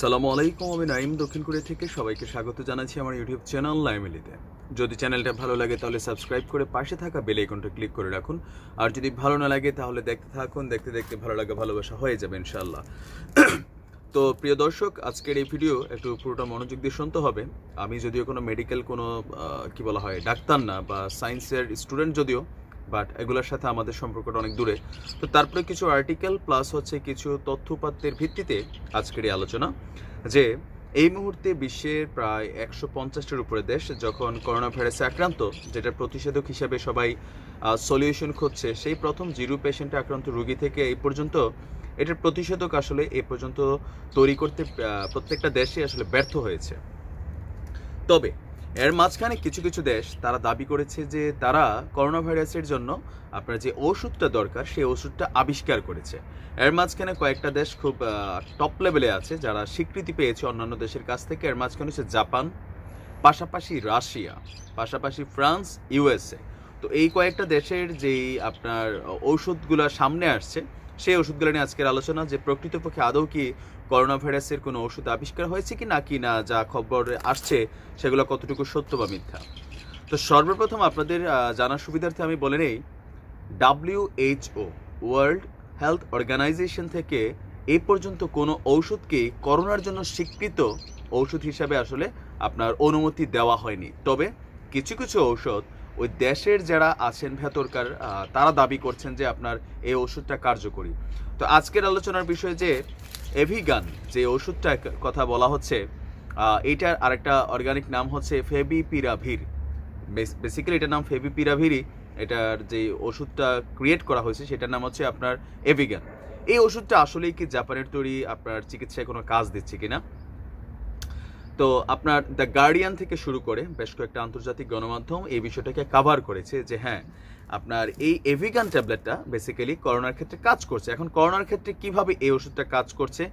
সালামু আলাইকুম, আমি নাইম দক্ষিণ কোরিয়া থেকে। সবাইকে স্বাগত জানাচ্ছি আমার ইউটিউব চ্যানেল লাইমিলিতে। যদি চ্যানেলটা ভালো লাগে তাহলে সাবস্ক্রাইব করে পাশে থাকা বেল আইকনটা ক্লিক করে রাখুন। আর যদি ভালো না লাগে তাহলে দেখতে থাকুন, দেখতে দেখতে ভালো লাগে, ভালোবাসা হয়ে যাবে ইনশাল্লাহ তো প্রিয় দর্শক, আজকের এই ভিডিও একটু পুরোটা মনোযোগ দিয়ে শুনতে হবে। আমি যদিও কোনো মেডিকেল কোনো কি বলা হয়, ডাক্তার না বা সায়েন্সের স্টুডেন্ট যদিও বাট এগুলোর সাথে আমাদের সম্পর্কটা অনেক দূরে। তো তারপরে কিছু আর্টিকেল প্লাস হচ্ছে কিছু তথ্যপাত্রের ভিত্তিতে আজকের এই আলোচনা যে এই মুহূর্তে বিশ্বের প্রায় একশো পঞ্চাশটির উপরে দেশ যখন করোনা ভাইরাসে আক্রান্ত, যেটা প্রতিষেধক হিসেবে সবাই সলিউশন খুঁজছে, সেই প্রথম জিরো পেশেন্টে আক্রান্ত রোগী থেকে এই পর্যন্ত এটার প্রতিষেধক আসলে এ পর্যন্ত তৈরি করতে প্রত্যেকটা দেশে আসলে ব্যর্থ হয়েছে। তবে এর মাঝখানে কিছু কিছু দেশ তারা দাবি করেছে যে তারা করোনা ভাইরাসের জন্য আপনার যে ওষুধটা দরকার, সেই ওষুধটা আবিষ্কার করেছে। এর মাঝখানে কয়েকটা দেশ খুব টপ লেভেলে আছে যারা স্বীকৃতি পেয়েছে অন্যান্য দেশের কাছ থেকে। এর মাঝখানে হচ্ছে জাপান, পাশাপাশি রাশিয়া, পাশাপাশি ফ্রান্স ইউএসএ তো এই কয়েকটা দেশের যেই আপনার ঔষধগুলো সামনে আসছে, সেই ওষুধগুলো নিয়ে আজকের আলোচনা যে প্রকৃতপক্ষে আদৌ কি করোনা ভাইরাসের কোনো ওষুধ আবিষ্কার হয়েছে কি না কি না, যা খবর আসছে, সেগুলো কতটুকু সত্য বা মিথ্যা? তো সর্বপ্রথম আপনাদের জানার সুবিধার্থে আমি বলে নেই ডাব্লিউএইচও ওয়ার্ল্ড হেলথ অর্গানাইজেশন থেকে এই পর্যন্ত কোনো ঔষধকে করোনার জন্য স্বীকৃত ঔষধ হিসাবে আসলে আপনার অনুমতি দেওয়া হয়নি। তবে কিছু কিছু ঔষধ ওই দেশের যারা আছেন ভেতরকার তারা দাবি করছেন যে আপনার এই ওষুধটা কার্যকরী। তো আজকের আলোচনার বিষয় যে এভিগান যে ওষুধটা কথা বলা হচ্ছে এটার আরেকটা অর্গানিক নাম হচ্ছে ফেবিপিরাভির বেসিক্যালি এটার নাম ফেবিপিরাভিরই এটার যে ওষুধটা ক্রিয়েট করা হয়েছে, সেটার নাম হচ্ছে আপনার এভিগান এই ওষুধটা আসলেই কি জাপানের তৈরি আপনার চিকিৎসায় কোনো কাজ দিচ্ছে কিনা? তো আপনার দ্য গার্ডিয়ান থেকে শুরু করে বেশ কয়েকটা আন্তর্জাতিক গণমাধ্যম এই বিষয়টাকে কাভার করেছে যে হ্যাঁ আপনার এই এভিগান ট্যাবলেটটা বেসিক্যালি করোনার ক্ষেত্রে কাজ করছে। এখন করোনার ক্ষেত্রে কীভাবে এই ওষুধটা কাজ করছে?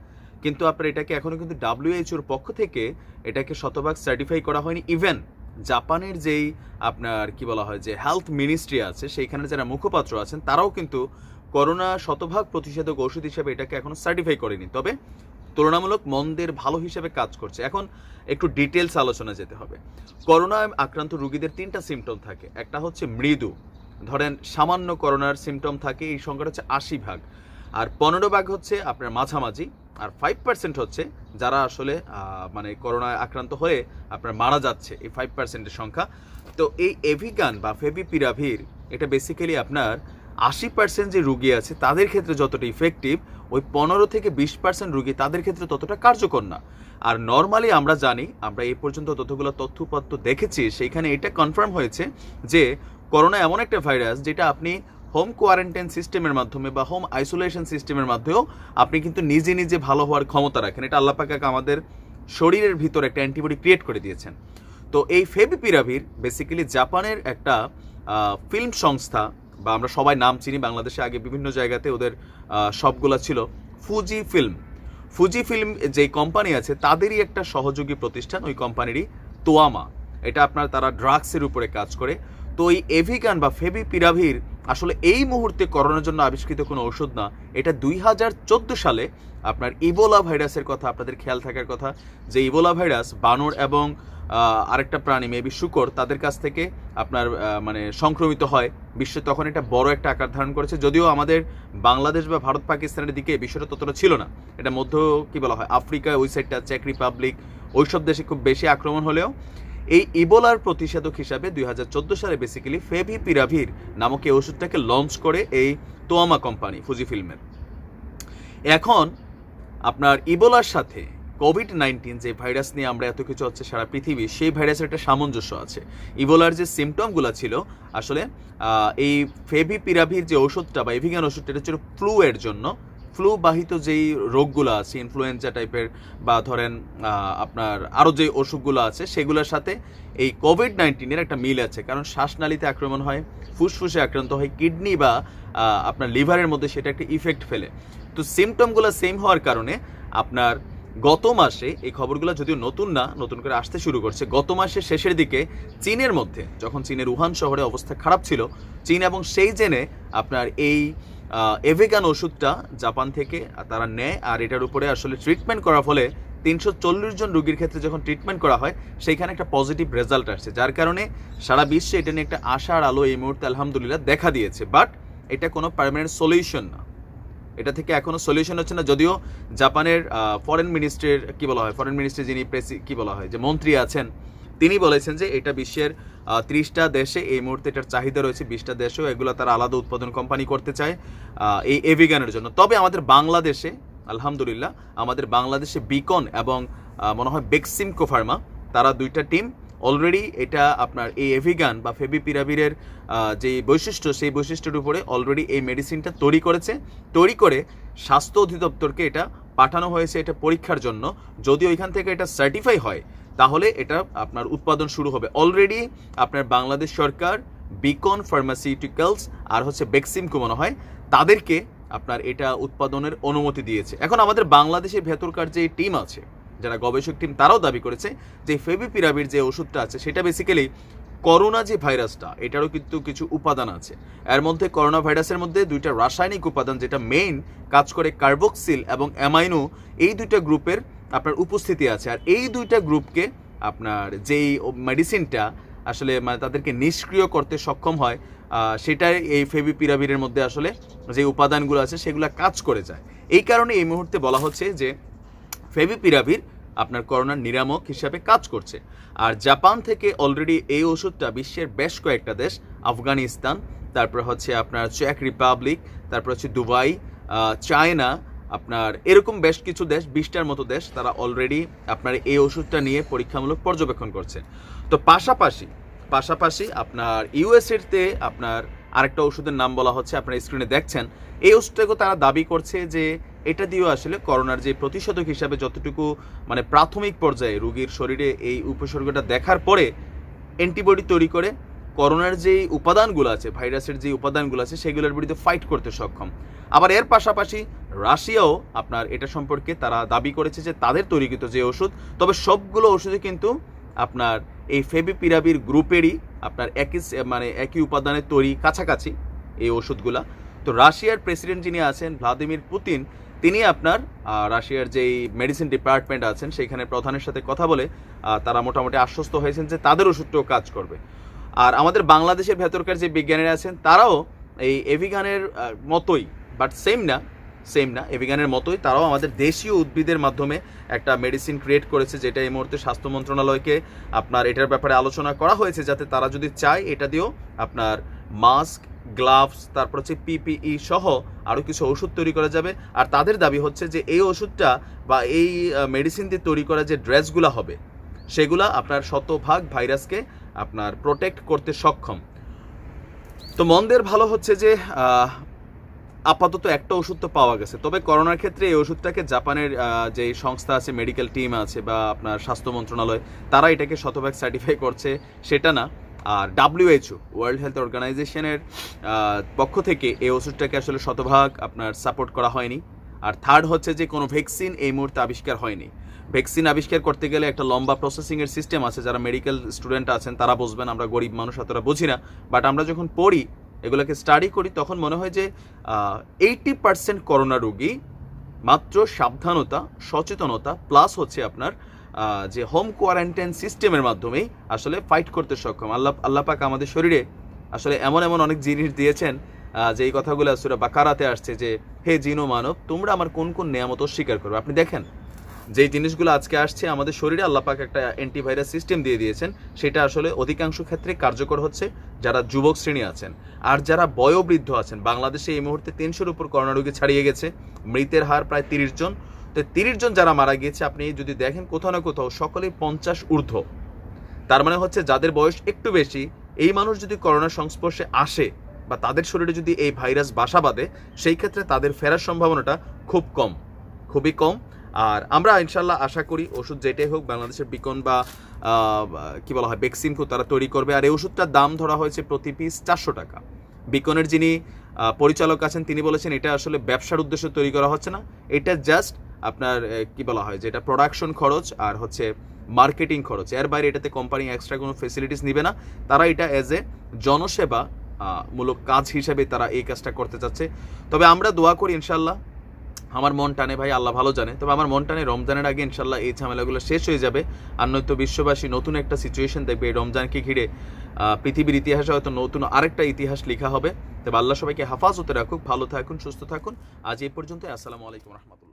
কিন্তু আপনার এটাকে এখনও কিন্তু ডাব্লিউএইচওর পক্ষ থেকে এটাকে শতভাগ সার্টিফাই করা হয়নি। ইভেন জাপানের যেই আপনার কি বলা হয় যে হেলথ মিনিস্ট্রি আছে, সেইখানে যারা মুখপাত্র আছেন, তারাও কিন্তু করোনা শতভাগ প্রতিষেধক ওষুধ হিসেবে এটাকে এখনও সার্টিফাই করেনি। তবে তুলনামূলক মন্দের ভালো হিসেবে কাজ করছে। এখন একটু ডিটেলস আলোচনা যেতে হবে। করোনায় আক্রান্ত রোগীদের তিনটা সিমটম থাকে। একটা হচ্ছে মৃদু। ধরেন সামান্য করোনার সিমটম থাকে, এই সংখ্যাটা হচ্ছে আশি ভাগ। আর পনেরো ভাগ হচ্ছে আপনার মাঝামাঝি। আর ফাইভ পার্সেন্ট হচ্ছে যারা আসলে মানে করোনায় আক্রান্ত হয়ে আপনার মারা যাচ্ছে, এই ফাইভ পার্সেন্টের সংখ্যা। তো এই এভিগান বা ফেভিপিরাভির এটা বেসিক্যালি আপনার আশি পার্সেন্ট যে রুগী আছে, তাদের ক্ষেত্রে যতটা ইফেক্টিভ ওই পনেরো থেকে বিশ পার্সেন্ট রুগী তাদের ক্ষেত্রে ততটা কার্যকর না। আর নর্মালি আমরা জানি, আমরা এই পর্যন্ত যতগুলো তথ্যপত্র দেখেছি, সেইখানে এটা কনফার্ম হয়েছে যে করোনা এমন একটা ভাইরাস যেটা আপনি হোম কোয়ারেন্টাইন সিস্টেমের মাধ্যমে বা হোম আইসোলেশন সিস্টেমের মাধ্যমেও আপনি কিন্তু নিজে নিজে ভালো হওয়ার ক্ষমতা রাখেন। এটা আল্লাহ পাক আমাদের শরীরের ভিতর একটা অ্যান্টিবডি ক্রিয়েট করে দিয়েছেন। তো এই ফেবিপিরাভির বেসিক্যালি জাপানের একটা ফিল্ম সংস্থা বা আমরা সবাই নাম চিনি, বাংলাদেশে আগে বিভিন্ন জায়গাতে ওদের সবগুলো ছিল। ফুজি ফিল্ম ফুজি ফিল্ম যে কোম্পানি আছে, তাদেরই একটা সহযোগী প্রতিষ্ঠান, ওই কোম্পানিরই তোয়ামা এটা আপনার তারা ড্রাগসের উপরে কাজ করে। তো এই এভিগান বা ফেবিপিরাভির আসলে এই মুহূর্তে করোনার জন্য আবিষ্কৃত কোনো ওষুধ না, এটা দুই হাজার চোদ্দ সালে আপনার ইবোলা ভাইরাসের কথা, আপনাদের খেয়াল থাকার কথা, যে ইবোলা ভাইরাস বানর এবং আরেকটা প্রাণী, মেবি শুকর, তাদের কাছ থেকে আপনার মানে সংক্রমিত হয়। বিশ্বে তখন এটা বড় একটা আকার ধারণ করেছে, যদিও আমাদের বাংলাদেশ বা ভারত পাকিস্তানের দিকে বিষয়টা ততটা ছিল না। এটা মধ্য, কি বলা হয়, আফ্রিকা, ওই সাইডটা চেক রিপাবলিক ওইসব দেশে খুব বেশি আক্রমণ হলেও এই ইবোলার প্রতিষেধক হিসাবে দুই হাজার চোদ্দ সালে বেসিক্যালি ফেভিপিরাভির নামক এই ওষুধটাকে লঞ্চ করে এই তোয়ামা কোম্পানি ফুজি ফিল্মের এখন আপনার ইবোলার সাথে কোভিড নাইন্টিন যে ভাইরাস নিয়ে আমরা এত কিছু হচ্ছে সারা পৃথিবী, সেই ভাইরাসের একটা সামঞ্জস্য আছে। ইবোলার যে সিমটমগুলো ছিল, আসলে এই ফেভিপিরাভির যে ওষুধটা বা এভিগান ওষুধটা, এটা ছিল ফ্লু এর জন্য। ফ্লু বাহিত যেই রোগগুলো আছে ইনফ্লুয়েঞ্জা টাইপের বা ধরেন আপনার আরও যে অসুখগুলো আছে, সেগুলোর সাথে এই কোভিড নাইন্টিনের একটা মিল আছে। কারণ শ্বাসনালীতে আক্রমণ হয়, ফুসফুসে আক্রান্ত হয়, কিডনি বা আপনার লিভারের মধ্যে সেটা একটা ইফেক্ট ফেলে। তো সিমটমগুলো সেম হওয়ার কারণে আপনার গত মাসে এই খবরগুলো যদিও নতুন না, নতুন করে আসতে শুরু করছে, গত মাসের শেষের দিকে চীনের মধ্যে, যখন চীনের উহান শহরে অবস্থা খারাপ ছিল, চীন এবং সেই জেনে আপনার এই এভিগান ওষুধটা জাপান থেকে তারা নেয় আর এটার উপরে আসলে ট্রিটমেন্ট করার ফলে তিনশো চল্লিশ জন রুগীর ক্ষেত্রে যখন ট্রিটমেন্ট করা হয়, সেইখানে একটা পজিটিভ রেজাল্ট আসছে, যার কারণে সারা বিশ্বে এটা নিয়ে একটা আশার আলো এই মুহূর্তে আলহামদুলিল্লাহ দেখা দিয়েছে। বাট এটা কোনো পারমানেন্ট সলিউশন না। এটা থেকে এখনও সলিউশন হচ্ছে না। যদিও জাপানের ফরেন মিনিস্ট্রির কি বলা হয়? ফরেন মিনিস্ট্রি যিনি প্রেসি কি বলা হয়? যে মন্ত্রী আছেন, তিনি বলেছেন যে এটা বিশ্বের ত্রিশটা দেশে এই মুহূর্তে এটার চাহিদা রয়েছে, বিশটা দেশেও এগুলো তারা আলাদা উৎপাদন কোম্পানি করতে চায় এই এভিগানের জন্য। তবে আমাদের বাংলাদেশে, আলহামদুলিল্লাহ, আমাদের বাংলাদেশে বিকন এবং মনে হয় বেক্সিম কোফার্মা তারা দুইটা টিম। অলরেডি এটা আপনার এই এভিগান বা ফেবিপিরাভিরের যে বৈশিষ্ট্য, সেই বৈশিষ্ট্যের উপরে অলরেডি এই মেডিসিনটা তৈরি করেছে। তৈরি করে স্বাস্থ্য অধিদপ্তরকে এটা পাঠানো হয়েছে এটা পরীক্ষার জন্য। যদি ওইখান থেকে এটা সার্টিফাই হয় তাহলে এটা আপনার উৎপাদন শুরু হবে। অলরেডি আপনার বাংলাদেশ সরকার বিকন ফার্মাসিউটিক্যালস আর হচ্ছে বেক্সিমকো মনে হয়, তাদেরকে আপনার এটা উৎপাদনের অনুমতি দিয়েছে। এখন আমাদের বাংলাদেশের ভেতরকার যে টিম আছে, যারা গবেষক টিম তারাও দাবি করেছে যে ফেবিপিরাবির যে ওষুধটা আছে, সেটা বেসিক্যালি করোনা যে ভাইরাসটা, এটারও কিন্তু কিছু উপাদান আছে। এর মধ্যে করোনা ভাইরাসের মধ্যে দুইটা রাসায়নিক উপাদান, যেটা মেইন কাজ করে কার্বক্সিল এবং অ্যামাইনো এই দুইটা গ্রুপের আপনার উপস্থিতি আছে। আর এই দুইটা গ্রুপকে আপনার যেই মেডিসিনটা আসলে মানে তাদেরকে নিষ্ক্রিয় করতে সক্ষম হয় সেটাই এই ফেবিপিরাভিরের মধ্যে আসলে যে উপাদানগুলো আছে সেগুলো কাজ করে যায়। এই কারণে এই মুহূর্তে বলা হচ্ছে যে ফেভিপিরাভির আপনার করোনার নিরামক হিসাবে কাজ করছে। আর জাপান থেকে অলরেডি এই ওষুধটা বিশ্বের বেশ কয়েকটা দেশ, আফগানিস্তান, তারপর হচ্ছে আপনার চেক রিপাবলিক, তারপর হচ্ছে দুবাই চায়না আপনার এরকম বেশ কিছু দেশ, বিশটার মতো দেশ, তারা অলরেডি আপনার এই ওষুধটা নিয়ে পরীক্ষামূলক পর্যবেক্ষণ করছে তো পাশাপাশি পাশাপাশি আপনার ইউএসএতে আপনার আরেকটা ওষুধের নাম বলা হচ্ছে, আপনার স্ক্রিনে দেখছেন। এই ওষুধটাকেও তারা দাবি করছে যে এটা দিয়েও আসলে করোনার যে প্রতিষেধক হিসাবে যতটুকু মানে প্রাথমিক পর্যায়ে রোগীর শরীরে এই উপসর্গটা দেখার পরে অ্যান্টিবডি তৈরি করে করোনার যে উপাদানগুলো আছে, ভাইরাসের যে উপাদানগুলো আছে, সেগুলোর বিরুদ্ধে ফাইট করতে সক্ষম। আবার এর পাশাপাশি রাশিয়াও আপনার এটা সম্পর্কে তারা দাবি করেছে যে তাদের তৈরিকৃত যে ওষুধ, তবে সবগুলো ওষুধে কিন্তু আপনার এই ফেবিপিরাবির গ্রুপেরই আপনার একই মানে একই উপাদানের তৈরি কাছাকাছি এই ওষুধগুলা। তো রাশিয়ার প্রেসিডেন্ট যিনি আছেন, ভ্লাদিমির পুতিন, তিনি আপনার রাশিয়ার যেই মেডিসিন ডিপার্টমেন্ট আছেন সেইখানে প্রধানের সাথে কথা বলে তারা মোটামুটি আশ্বস্ত হয়েছেন যে তাদের ওষুধটাও কাজ করবে। আর আমাদের বাংলাদেশের ভেতরকার যে বিজ্ঞানীরা আছেন, তারাও এই এভিগানের মতোই, বাট সেম না। সেম না, এভিগানের মতোই। তারাও আমাদের দেশীয় উদ্ভিদের মাধ্যমে একটা মেডিসিন ক্রিয়েট করেছে, যেটা এই মুহূর্তে স্বাস্থ্য মন্ত্রণালয়কে আপনার এটার ব্যাপারে আলোচনা করা হয়েছে, যাতে তারা যদি চায়, এটা দিয়েও আপনার মাস্ক গ্লাভস তারপর হচ্ছে পিপিই সহ আরও কিছু ওষুধ তৈরি করা যাবে। আর তাদের দাবি হচ্ছে যে, এই ওষুধটা বা এই মেডিসিন দিয়ে তৈরি করা যে ড্রেসগুলো হবে, সেগুলা আপনার শতভাগ ভাইরাসকে আপনার প্রোটেক্ট করতে সক্ষম। তো মন্দের ভালো হচ্ছে যে আপাতত একটা ওষুধ তো পাওয়া গেছে। তবে করোনার ক্ষেত্রে এই ওষুধটাকে জাপানের যে সংস্থা আছে মেডিকেল টিম আছে বা আপনার স্বাস্থ্য মন্ত্রণালয়, তারা এটাকে শতভাগ সার্টিফাই করছে, সেটা না। আর ডাব্লিউএইচও ওয়ার্ল্ড হেলথ অর্গানাইজেশনের পক্ষ থেকে এই ওষুধটাকে আসলে শতভাগ আপনার সাপোর্ট করা হয়নি। আর থার্ড হচ্ছে যে, কোনো ভ্যাকসিন এই মুহূর্তে আবিষ্কার হয়নি। ভ্যাকসিন আবিষ্কার করতে গেলে একটা লম্বা প্রসেসিংয়ের সিস্টেম আছে। যারা মেডিকেল স্টুডেন্ট আছেন, তারা বুঝবেন, আমরা গরিব মানুষ অতটা বুঝি না। বাট আমরা যখন পড়ি এগুলোকে স্টাডি করি, তখন মনে হয় যে এইটি পার্সেন্ট করোনা রোগী মাত্র সাবধানতা, সচেতনতা প্লাস হচ্ছে আপনার যে হোম কোয়ারেন্টাইন সিস্টেমের মাধ্যমেই আসলে ফাইট করতে সক্ষম। আল্লাহ আল্লাহ পাক আমাদের শরীরে আসলে এমন এমন অনেক জিনিস দিয়েছেন যে এই কথাগুলো সুরা বাকারাতে আসছে যে, হে জিনো মানব, তোমরা আমার কোন কোন নিয়ামত অস্বীকার করবে? আপনি দেখেন যে জিনিসগুলো আজকে আসছে, আমাদের শরীরে আল্লাপাক একটা অ্যান্টিভাইরাস সিস্টেম দিয়ে দিয়েছেন, সেটা আসলে অধিকাংশ ক্ষেত্রে কার্যকর হচ্ছে যারা যুবক শ্রেণি আছেন। আর যারা বয়োবৃদ্ধ আছেন, বাংলাদেশে এই মুহূর্তে তিনশোর উপর করোনা রোগী ছাড়িয়ে গেছে, মৃতের হার প্রায় তিরিশ জন। তো তিরিশ জন যারা মারা গিয়েছে, আপনি যদি দেখেন কোথাও না কোথাও সকলেই পঞ্চাশ ঊর্ধ্ব। তার মানে হচ্ছে যাদের বয়স একটু বেশি, এই মানুষ যদি করোনার সংস্পর্শে আসে বা তাদের শরীরে যদি এই ভাইরাস বাসা বাঁধে, সেই ক্ষেত্রে তাদের ফেরার সম্ভাবনাটা খুব কম, খুবই কম। আর আমরা ইনশাল্লাহ আশা করি ওষুধ যেটাই হোক, বাংলাদেশের বিকন বা কি বলা হয় বেক্সিমকো তারা তৈরি করবে। আর এই ওষুধটার দাম ধরা হয়েছে প্রতি পিস চারশো টাকা। বিকনের যিনি পরিচালক আছেন, তিনি বলেছেন এটা আসলে ব্যবসার উদ্দেশ্যে তৈরি করা হচ্ছে না। এটা জাস্ট আপনার কি বলা হয় যেটা প্রোডাকশন খরচ আর হচ্ছে মার্কেটিং খরচ। এর বাইরে এটাতে কোম্পানি এক্সট্রা কোনো ফেসিলিটিস নেবে না। তারা এটা অ্যাজ এ জনসেবা মূলক কাজ হিসেবে তারা এই কাজটা করতে চাচ্ছে। তবে আমরা দোয়া করি ইনশাল্লাহ আমার মন টানে, ভাই, আল্লাহ ভালো জানে। তবে আমার মন টানে রমজানের আগে ইনশাল্লাহ এই ঝামেলাগুলো শেষ হয়ে যাবে। আর নয়তো বিশ্ববাসী নতুন একটা সিচুয়েশন দেখবে, এই রমজানকে ঘিরে পৃথিবীর ইতিহাসে হয়তো নতুন আরেকটা ইতিহাস লেখা হবে। তবে আল্লাহ সবাইকে হাফাজতে রাখুক, ভালো থাকুন, সুস্থ থাকুন। আজ এই পর্যন্ত আসসালামু আলাইকুম রহমতুল্লাহ।